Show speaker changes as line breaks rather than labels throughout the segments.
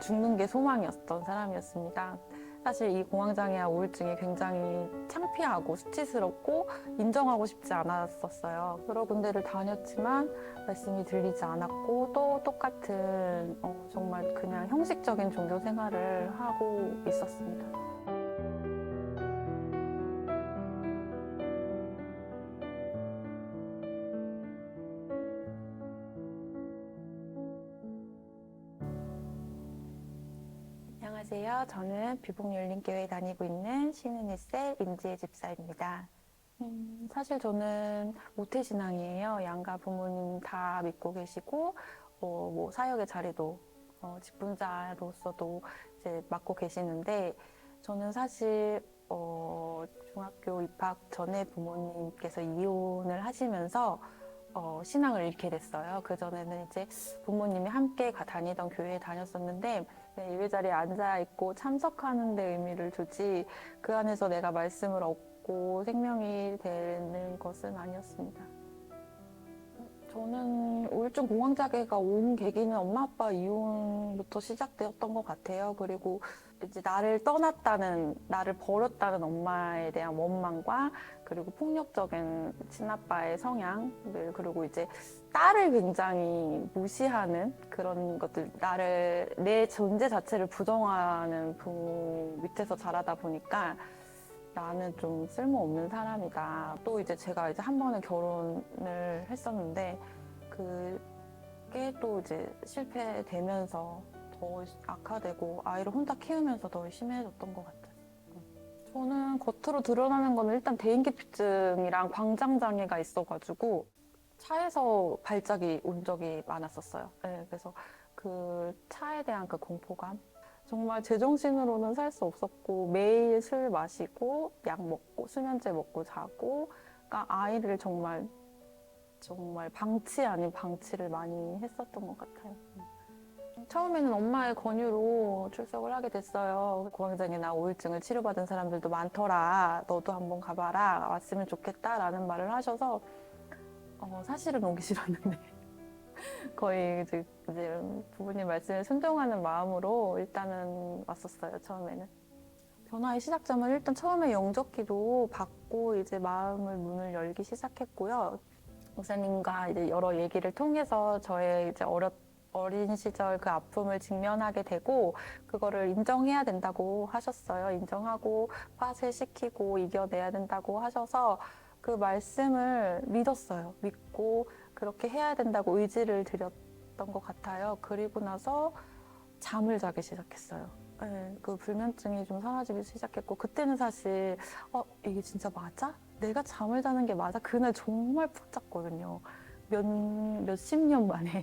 죽는 게 소망이었던 사람이었습니다. 사실 이 공황장애와 우울증이 굉장히 창피하고 수치스럽고 인정하고 싶지 않았었어요. 여러 군데를 다녔지만 말씀이 들리지 않았고 또 똑같은 어, 정말 그냥 형식적인 종교 생활을 하고 있었습니다. 안녕하세요. 저는 비복열린교회 다니고 있는 신은일세 임지혜 집사입니다. 음, 사실 저는 모태신앙이에요. 양가 부모님 다 믿고 계시고, 어, 뭐 사역의 자리도 어, 직분자로서도 이제 맡고 계시는데, 저는 사실 어, 중학교 입학 전에 부모님께서 이혼을 하시면서 어, 신앙을 잃게 됐어요. 그 전에는 이제 부모님이 함께 가- 다니던 교회에 다녔었는데 예배 자리에 앉아 있고 참석하는 데 의미를 두지 그 안에서 내가 말씀을 얻고 생명이 되는 것은 아니었습니다. 저는 우울증 공황장애가 온 계기는 엄마 아빠 이혼부터 시작되었던 것 같아요. 그리고 이제 나를 떠났다는, 나를 버렸다는 엄마에 대한 원망과 그리고 폭력적인 친아빠의 성향, 그리고 이제 딸을 굉장히 무시하는 그런 것들, 나를, 내 존재 자체를 부정하는 부모 밑에서 자라다 보니까 나는 좀 쓸모없는 사람이다. 또 이제 제가 이제 한 번에 결혼을 했었는데 그게 또 이제 실패되면서 더 악화되고 아이를 혼자 키우면서 더 심해졌던 것 같아요. 저는 겉으로 드러나는 거는 일단 대인기피증이랑 광장장애가 있어가지고 차에서 발작이 온 적이 많았었어요. 네, 그래서 그 차에 대한 그 공포감 정말 제정신으로는 살 수 없었고 매일 술 마시고 약 먹고 수면제 먹고 자고 그러니까 아이를 정말 정말 방치 아닌 방치를 많이 했었던 것 같아요. 처음에는 엄마의 권유로 출석을 하게 됐어요. 공황장애나 우울증을 치료받은 사람들도 많더라. 너도 한번 가봐라. 왔으면 좋겠다라는 말을 하셔서 어, 사실은 오기 싫었는데 거의 이제, 이제 부모님 말씀에 순종하는 마음으로 일단은 왔었어요. 처음에는. 변화의 시작점은 일단 처음에 영접기도 받고 이제 마음을 문을 열기 시작했고요. 목사님과 이제 여러 얘기를 통해서 저의 이제 어렸 어린 시절 그 아픔을 직면하게 되고 그거를 인정해야 된다고 하셨어요. 인정하고 파쇄시키고 이겨내야 된다고 하셔서 그 말씀을 믿었어요. 믿고 그렇게 해야 된다고 의지를 드렸던 것 같아요. 그리고 나서 잠을 자기 시작했어요. 네, 그 불면증이 좀 사라지기 시작했고 그때는 사실 어 이게 진짜 맞아? 내가 잠을 자는 게 맞아? 그날 정말 푹 잤거든요. 몇 몇십 년 만에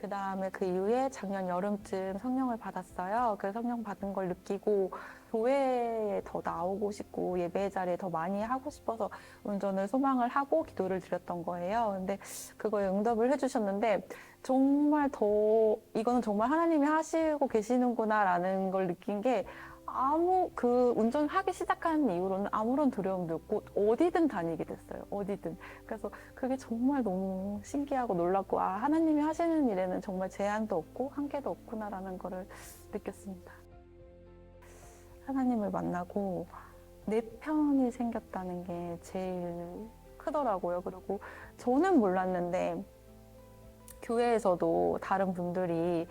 그 다음에 그 이후에 작년 여름쯤 성령을 받았어요. 그 성령 받은 걸 느끼고 교회에 더 나오고 싶고 예배 자리에 더 많이 하고 싶어서 운전을 소망을 하고 기도를 드렸던 거예요. 근데 그거에 응답을 해주셨는데 정말 더 이거는 정말 하나님이 하시고 계시는구나라는 걸 느낀 게 아무 그 운전하기 시작한 이후로는 아무런 두려움도 없고 어디든 다니게 됐어요. 어디든. 그래서 그게 정말 너무 신기하고 놀랍고 아 하나님이 하시는 일에는 정말 제한도 없고 한계도 없구나라는 거를 느꼈습니다. 하나님을 만나고 내 편이 생겼다는 게 제일 크더라고요. 그리고 저는 몰랐는데 교회에서도 다른 분들이 어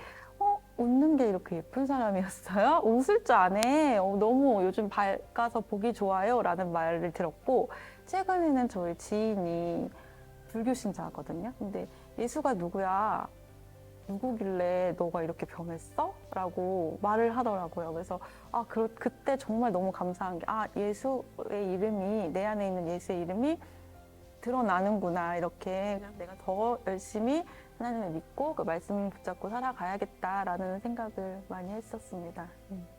웃는 게 이렇게 예쁜 사람이었어요? 웃을 줄 아네. 어, 너무 요즘 밝아서 보기 좋아요. 라는 말을 들었고 최근에는 저희 지인이 불교 신자거든요. 근데 예수가 누구야? 누구길래 너가 이렇게 변했어? 라고 말을 하더라고요. 그래서 아, 그, 그때 정말 너무 감사한 게 아, 예수의 이름이 내 안에 있는 예수의 이름이 드러나는구나. 이렇게 그냥 내가 더 열심히 하나님을 믿고 그 말씀 붙잡고 살아가야겠다라는 생각을 많이 했었습니다. 음.